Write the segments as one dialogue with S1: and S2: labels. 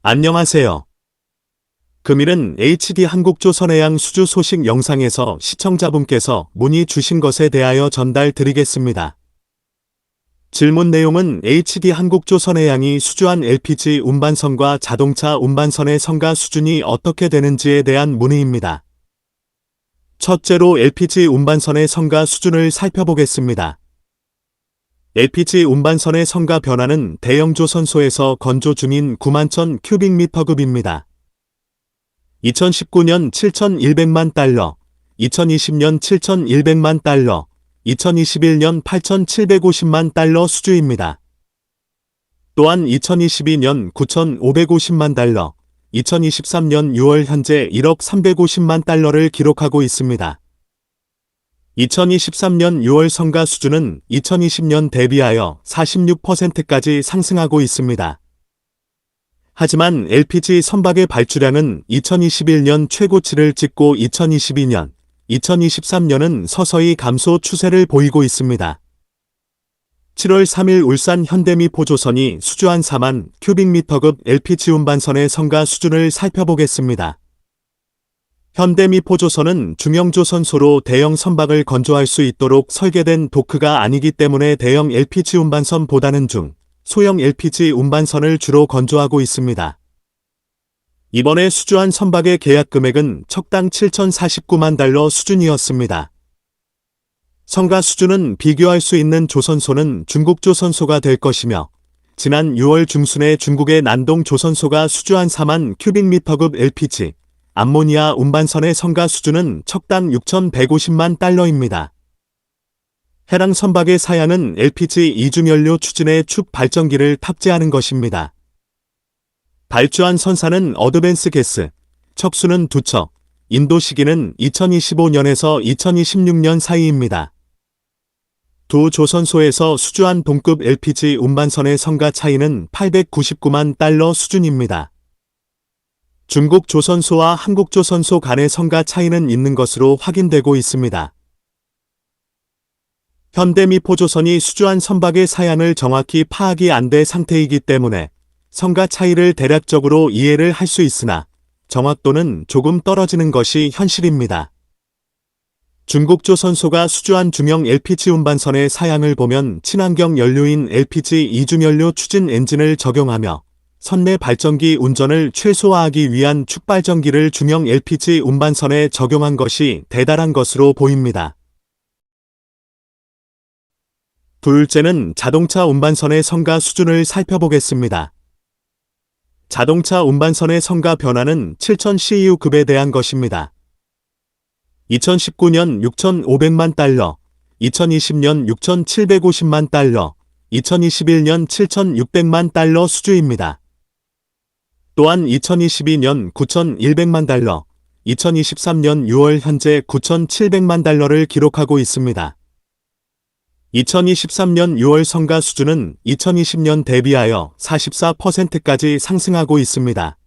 S1: 안녕하세요. 금일은 HD 한국조선해양 수주 소식 영상에서 시청자분께서 문의 주신 것에 대하여 전달 드리겠습니다. 질문 내용은 HD 한국조선해양이 수주한 LPG 운반선과 자동차 운반선의 성가 수준이 어떻게 되는지에 대한 문의입니다. 첫째로 LPG 운반선의 성가 수준을 살펴보겠습니다. LPG 운반선의 성가 변화는 대형 조선소에서 건조 중인 9만 천 큐빅미터급입니다. 2019년 7,100만 달러, 2020년 7,100만 달러, 2021년 8,750만 달러 수주입니다. 또한 2022년 9,550만 달러, 2023년 6월 현재 1억 350만 달러를 기록하고 있습니다. 2023년 6월 성가 수준은 2020년 대비하여 46%까지 상승하고 있습니다. 하지만 LPG 선박의 발주량은 2021년 최고치를 찍고 2022년, 2023년은 서서히 감소 추세를 보이고 있습니다. 7월 3일 울산 현대미 포조선이 수주한 4만 큐빅미터급 LPG 운반선의 성가 수준을 살펴보겠습니다. 현대미 포조선은 중형조선소로 대형 선박을 건조할 수 있도록 설계된 도크가 아니기 때문에 대형 LPG 운반선보다는 중, 소형 LPG 운반선을 주로 건조하고 있습니다. 이번에 수주한 선박의 계약 금액은 척당 7,049만 달러 수준이었습니다. 성가 수준은 비교할 수 있는 조선소는 중국 조선소가 될 것이며, 지난 6월 중순에 중국의 난동 조선소가 수주한 4만 큐빅미터급 LPG, 암모니아 운반선의 성가 수준은 척당 6,150만 달러입니다. 해당 선박의 사양은 LPG 이중연료 추진의 축 발전기를 탑재하는 것입니다. 발주한 선사는 어드밴스 게스, 척수는 두 척, 인도 시기는 2025년에서 2026년 사이입니다. 두 조선소에서 수주한 동급 LPG 운반선의 성가 차이는 899만 달러 수준입니다. 중국 조선소와 한국 조선소 간의 성가 차이는 있는 것으로 확인되고 있습니다. 현대미 포조선이 수주한 선박의 사양을 정확히 파악이 안돼 상태이기 때문에 성가 차이를 대략적으로 이해를 할 수 있으나 정확도는 조금 떨어지는 것이 현실입니다. 중국 조선소가 수주한 중형 LPG 운반선의 사양을 보면 친환경 연료인 LPG 이중연료 추진 엔진을 적용하며 선내 발전기 운전을 최소화하기 위한 축발전기를 중형 LPG 운반선에 적용한 것이 대단한 것으로 보입니다. 둘째는 자동차 운반선의 성가 수준을 살펴보겠습니다. 자동차 운반선의 성가 변화는 7000CU급에 대한 것입니다. 2019년 6,500만 달러, 2020년 6,750만 달러, 2021년 7,600만 달러 수주입니다. 또한 2022년 9,100만 달러, 2023년 6월 현재 9,700만 달러를 기록하고 있습니다. 2023년 6월 성가 수준은 2020년 대비하여 44%까지 상승하고 있습니다.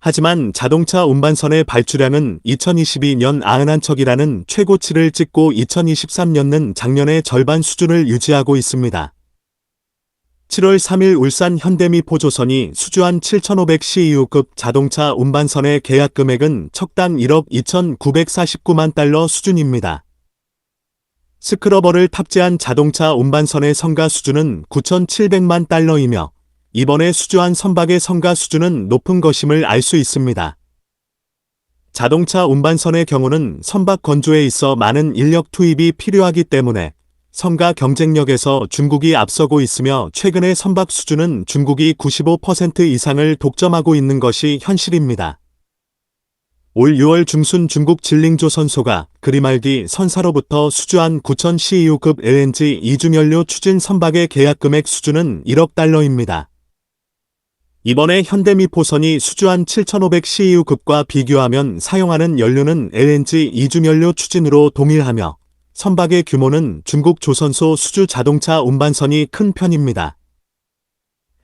S1: 하지만 자동차 운반선의 발주량은 2022년 91척이라는 최고치를 찍고 2023년은 작년의 절반 수준을 유지하고 있습니다. 7월 3일 울산 현대미 포조선이 수주한 7,500CU급 자동차 운반선의 계약 금액은 척당 1억 2,949만 달러 수준입니다. 스크러버를 탑재한 자동차 운반선의 성가 수준은 9,700만 달러이며 이번에 수주한 선박의 성가 수준은 높은 것임을 알 수 있습니다. 자동차 운반선의 경우는 선박 건조에 있어 많은 인력 투입이 필요하기 때문에 성가 경쟁력에서 중국이 앞서고 있으며 최근의 선박 수준은 중국이 95% 이상을 독점하고 있는 것이 현실입니다. 올 6월 중순 중국 진링조선소가 그리말디 선사로부터 수주한 9,000CU급 LNG 이중연료 추진 선박의 계약 금액 수준은 1억 달러입니다. 이번에 현대미포선이 수주한 7,500CU급과 비교하면 사용하는 연료는 LNG 이중연료 추진으로 동일하며 선박의 규모는 중국 조선소 수주 자동차 운반선이 큰 편입니다.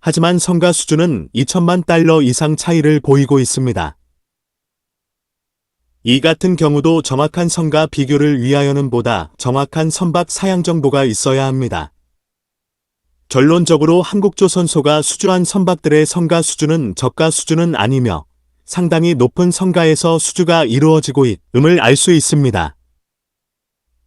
S1: 하지만 성가 수준은 2천만 달러 이상 차이를 보이고 있습니다. 이 같은 경우도 정확한 성가 비교를 위하여는 보다 정확한 선박 사양 정보가 있어야 합니다. 결론적으로 한국조선소가 수주한 선박들의 성가 수준은 저가 수준은 아니며 상당히 높은 성가에서 수주가 이루어지고 있음을 알 수 있습니다.